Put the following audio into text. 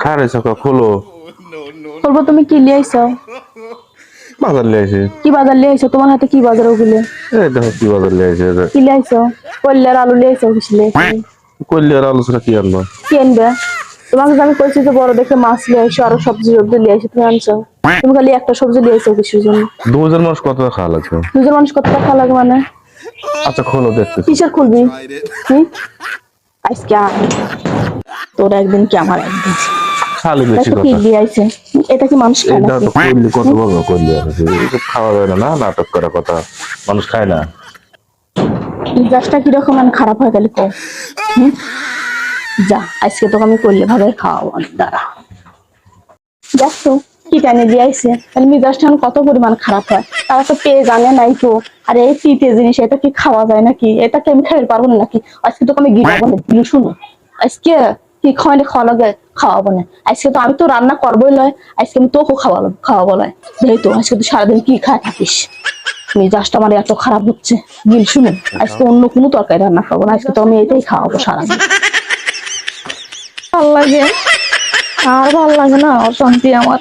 খারে সকা খোলো। বলব তুমি কি লিয়ে আইছো? বাজার লিয়ে আসে কি বাজার লিয়ে আইছো? তোমার হাতে কি বাজার ওগুলো? এই দেখো কি বাজার লিয়ে আসে কি লিয়ে আইছো? কল্যার আলু লিয়ে আইছো কিছু লিয়ে আইছো? করলে আর আলোচনা কি আনব? কি আনবে? তোমাকে আমি কইছি যে বড় দেখে মাছ লিয়ে আইসো আরও সবজি সবজি লিয়ে আইসো তুমি আনছো। তুমি খালি একটা সবজি লিয়ে আইছো কিছুর জন্য। দু হাজার মানুষ কত টাকা খাওয়া লাগবে? দুজন মানুষ কত টাকা লাগে মানে? আচ্ছা খোলো দেখতে কিসের খুলবি? হুম আজকে। তোর একদিন কি আমার একদিন খালি বেশি কি কথা। এটা কি মানুষ খায় এটা তো করলে কত বলব করলে আর খাওয়া যায় না না নাটক করা কথা। মানুষ খায় না। মিজাজটা কীরকম মানে খারাপ হয়ে গেলে যা আজকে তোকে আমি করলে ভাবে খাওয়াবো। দাঁড়া। দেখ তো কি টানে দিয়ে আইসে তাহলে মিজাজটা এখন কত পরিমাণ খারাপ হয়? তারা তো পেয়ে জানে নাই তো। আর এই তিতে জিনিস এটা কি খাওয়া যায় নাকি? এটা কি আমি খাইতে পারব না নাকি? আজকে তোকে আমি গিলে শুনো। আজকে কি খাওয়ালে খাওয়া লাগে? খাওয়াবো না। আজকে তো আমি তো রান্না করবোই লয়। আজকে আমি তোকে খাওয়ালো খাওয়াবো লয়। যেহেতু আজকে তো সারাদিন কি খায় থাকিস? মেজাজটা আমার এত খারাপ হচ্ছে। গিল শুনুন, আজকে অন্য কোনো তরকারি রান্না খাব না। আজকে তো আমি এটাই খাওয়াবো সারাদিন। ভালো লাগে। আর ভালো লাগে না, অশান্তি আমার।